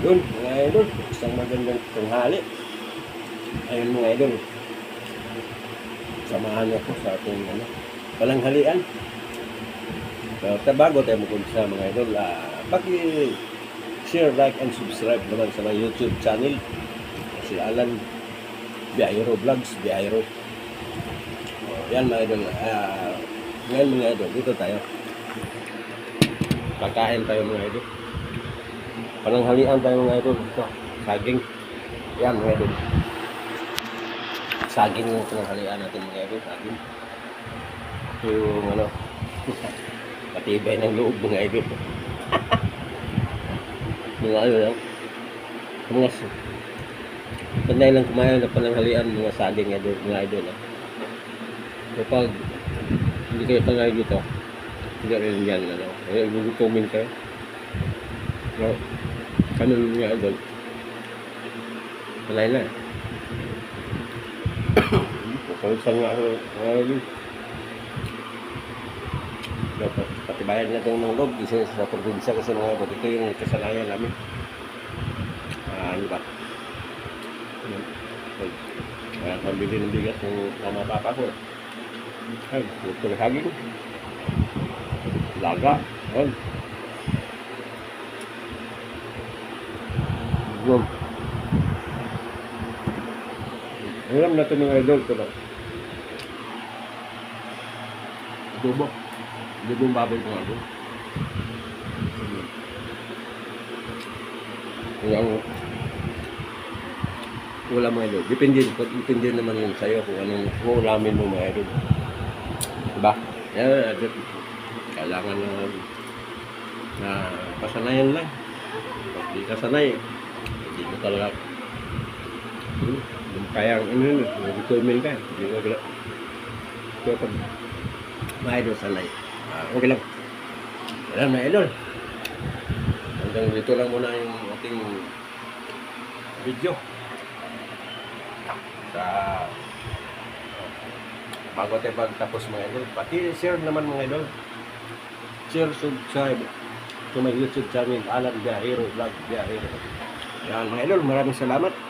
Yun, mga idol, isang magandang tanghali. Ayun mga idol, samahan niyo po sa ating ano, palanghalian. So, ta- bago tayo mag-umpisa mga idol, ah, paki share, like, and subscribe naman sa my YouTube channel. Si Alan Biayro Vlogs, Biayro. Oh, yan mga idol. Ah, ngayon mga idol, dito tayo. Kakain tayo mga idol. Pananghalian tayo mga idol. Ito, saging. Yan mga idol. Saging yung pananghalian natin mga idol. Saging. Ito yung ano, patibay ng loob mga idol. mga idol lang. Mga s- Panay lang kumain na pananghalian mga saging idol, mga idol. ah. Kapag hindi kayo panay dito, hindi rin yan, ano, eh, gugutumin kayo. No, kami mga idol. Panay na. Pagkalisan nga ako. Dapat patibayan natin ng loob, isa sa probinsya kasi mga idol, ito yung kasalayan namin. Ah, ano ba? Ay, Kaya pambili ng bigas ng mama papa ko. Ay, putol haging. Laga. Yan. Yun. Alam natin mga idol ko lang. Adobo. Adobo yung baboy ko nga doon. Yung wala mga idol. Depende, depende naman yun sa'yo kung anong ulamin mo mga idol. Diba? Yan, yeah, kailangan na na pasanayan lang. Pag di ka sanay, hindi mo talaga hmm, kaya ano yun, determine ka. Hindi mo gala. Kaya pag mga idol sanay, ah, okay lang. Wala na idol. Hanggang dito lang muna yung ating video sa bago tayo pagtapos mga idol. Pati share naman mga idol. Share, subscribe to my YouTube channel, Alan Biahero Vlog Biahero. Yan mga idol, maraming salamat.